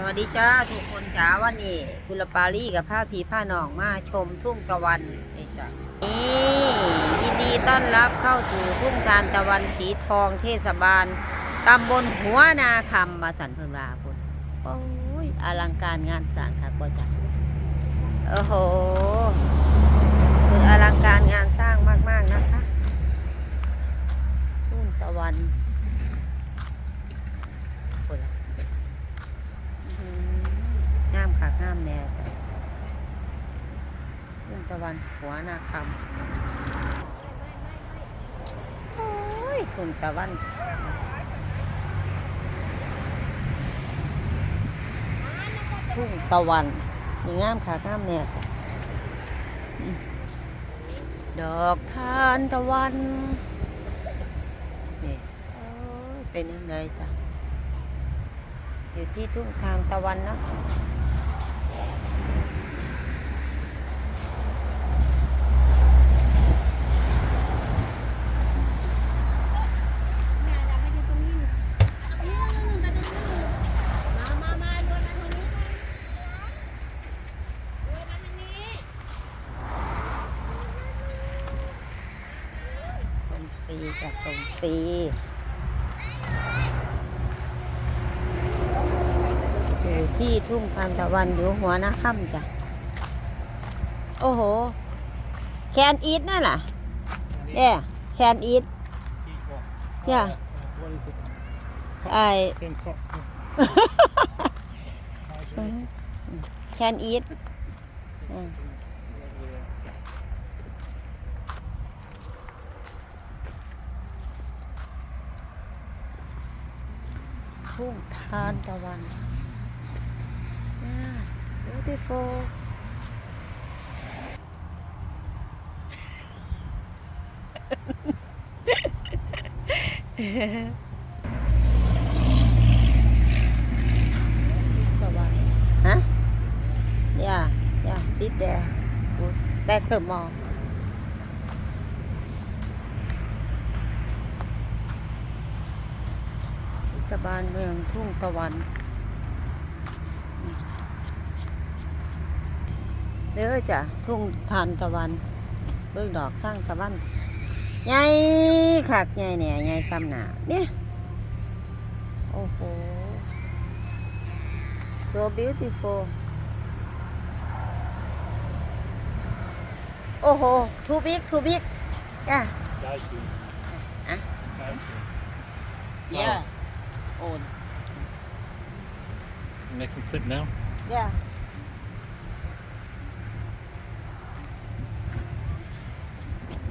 สวัสดีจ้าทุกคนจ้าวันนี้กุลปารีกับผ้าผีผ้าหนองมาชมทุ่งตะวันนี่จ้ะนี่ยินดีต้อนรับเข้าสู่ทุ่งทานตะวันสีทองเทศบาลตำบลหัวนาคำมาสันเพิ่มลาพุ่นโอ้ยอลังการงานสร้างค่ะบ่จ้ะโอ้โหคืออลังการงานสร้างมากๆนะคะทุ่งตะวันพุ่นล่ะ อืมงามค่ะงามแน่จ้ะทุ่ง ตะวัน หัวนาคำโอ้ยทุ่งตะวันทุ่งตะวันนี่งามค่ะงามแน่จ้ะอืมดอกทานตะวันนี่ยเป็นยังไงจ้ะอยู่ที่ทุ่งทานตะวันนะคะ ฟรีจะชมฟรีอยู่ที่ทุ่งทานตะวันอยู่หัวนาค่ำจ้ะ โอ้โห แคนอีทนั่นน่ะเนี่ยแคนอีท Yeah. What is it? ไอ Same cup. แคนอี ทุ่งทานตะวัน yeah, beautiful ตะวันฮะ yeah yeah sit there good back her mom เทศบาลเมืองทุ่งตะวัน เด้อจ้ะทุ่งทานตะวัน เบิ่งดอกตั้งตะวันใหญ่คักใหญ่เนี่ยใหญ่ซ้ำหนาเนี่ยโอ้โห so beautiful โอ้โห too big too big yeah Nice one. Huh? Nice one. yeah old Make them clip now. yeah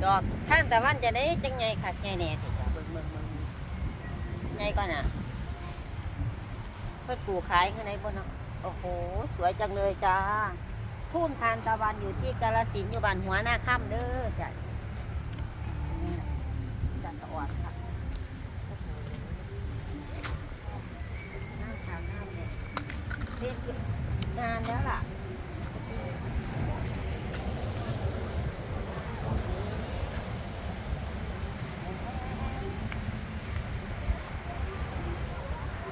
ดอกทางตะวันจะได้จังไงคักไงแหน่สิจ้ะเบิ่งเบิ่งเบิ่งไงก่อนน่ะเพื่อปลูกขายข้างในบนเนาะโอ้โห สวยจังเลยจ้า ทุ่งทานตะวันอยู่ที่กาลสินธุ์อยู่บ้านหัวหน้าค่ำเด้อจ้ะ เป็นานแล้วล่ะ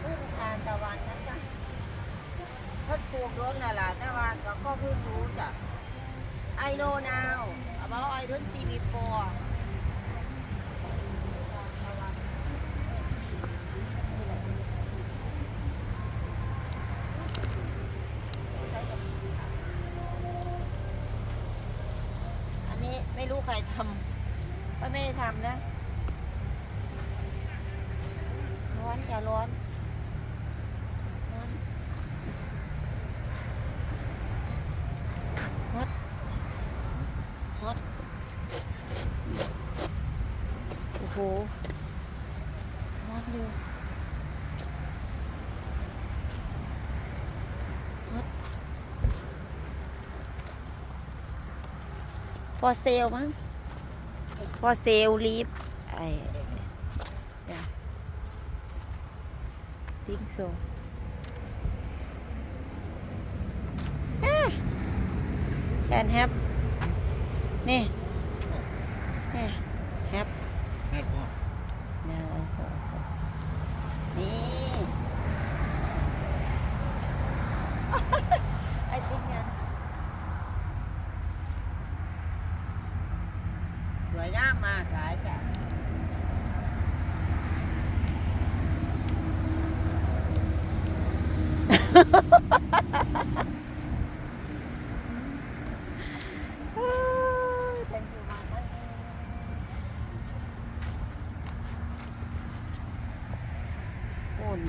ทุ่งทานตะวันนะจ๊ะเพิ่นปลูกรถน่ะล่ะต่ว่าก็ก็เพิ่งรู้จ้ะ I know now about I don't see before อันนี้ไม่รู้ใครทำ ก็ไม่ได้ทำนะ ร้อนอย่าร้อนร้อนฮอตฮอตโอ้โหร้อนอยู่ฮอต for sale มั้ง for sale leave ไอ้ think so ah, can have นี่นี่ have Have one. no also also นี่ วยงามมากหลายแท้คน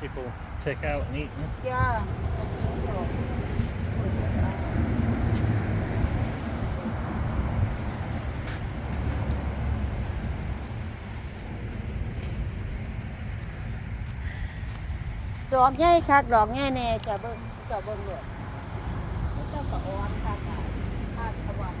people take out and eat. Huh? Yeah. ดอกใหญ่คักดอกใหญ่แน่จะเบิ่งจะเบิ่งเลยนี่เจ้าสะออนค่ะค่ะทานตะวัน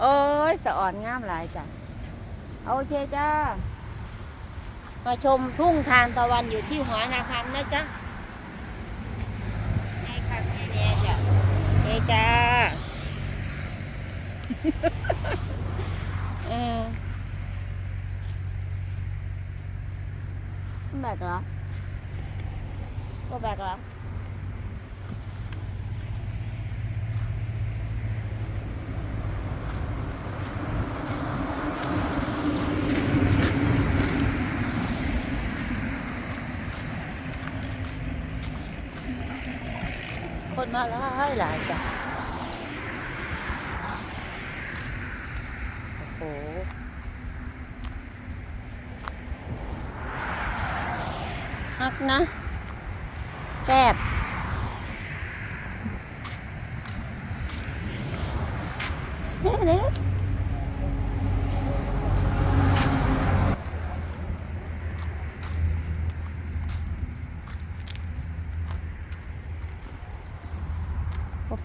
โอ้ยสะอ่อนงามหลายจ้ะโอเคจ้ามาชมทุ่งทานตะวันอยู่ที่หัวนาคำนะจ๊ะให้ค่ะให้แน่จ้ะเฮ้จ้าเออแบกเหรอก็แบกเหรอ มาหลายหลายจ้ะโอ้โหฮักนะแซ่บ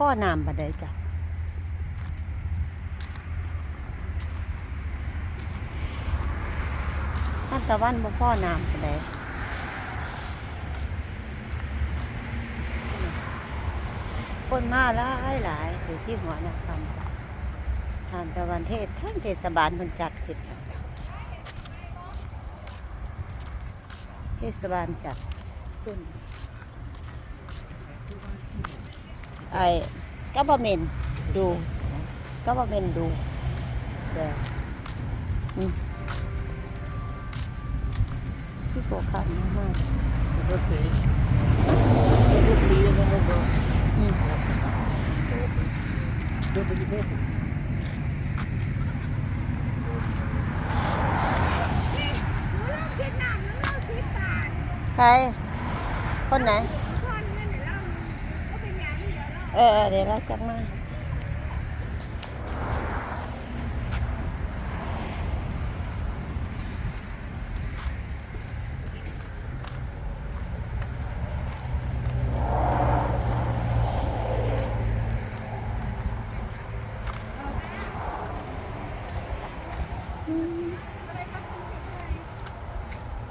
พ่อนามบัดใดจ้ะท่านตะวันบ่พ่อน้ำปานใดคนมาหลายหลายอยู่ที่หัวนาคำจ้ะทานตะวันเทศท่านเทศบาลมันจัดขึ้นเทศบาลจัดขึ้น ไอ้กับบะเมนดูกับบะเมนดูเดี๋ยวพี่โกขากมาก It's okay. It's okay, and then we'll go. อืม Don't be careful. ใคร คนไหน เออเดี๋ยวเราจักมา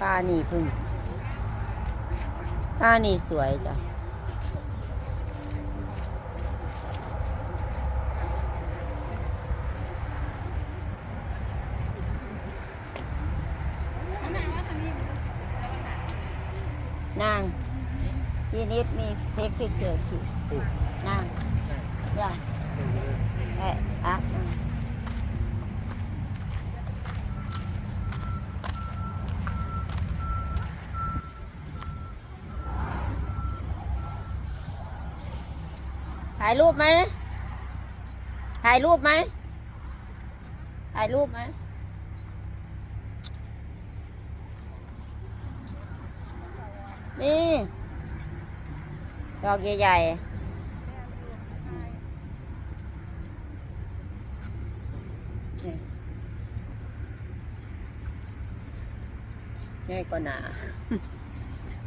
ปลานี่พึ่งปลานี่สวยจ้ะ นางยีนิดมีเทคพิกเจอร์ชีนางย่า over there. เอ๊ะอะถ่ายรูปไหมถ่ายรูปไหมถ่ายรูปไหม นี่ ดอกใหญ่ๆนี่ใหญ่กว่าหนา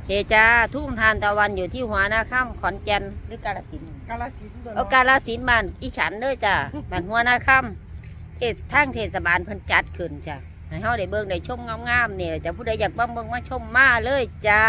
เคจ้าทุ่งทานตะวันอยู่ที่หัวหน้าค่ำขอนแก่นหรือกาลสินธุ์กาลสินธุ์เด้อเอากาลสินธุ์บ้านอีฉันเด้อจ้ะบ้านหัวหน้าค่ำเทศทางเทศบาลเพิ่นจัดขึ้นจ้ะ ให้เฮาได้เบิ่งได้ชมงามๆนี่แหละจ้ะผู้ใดอยากมาเบิ่งมาชมมาเลยจ้า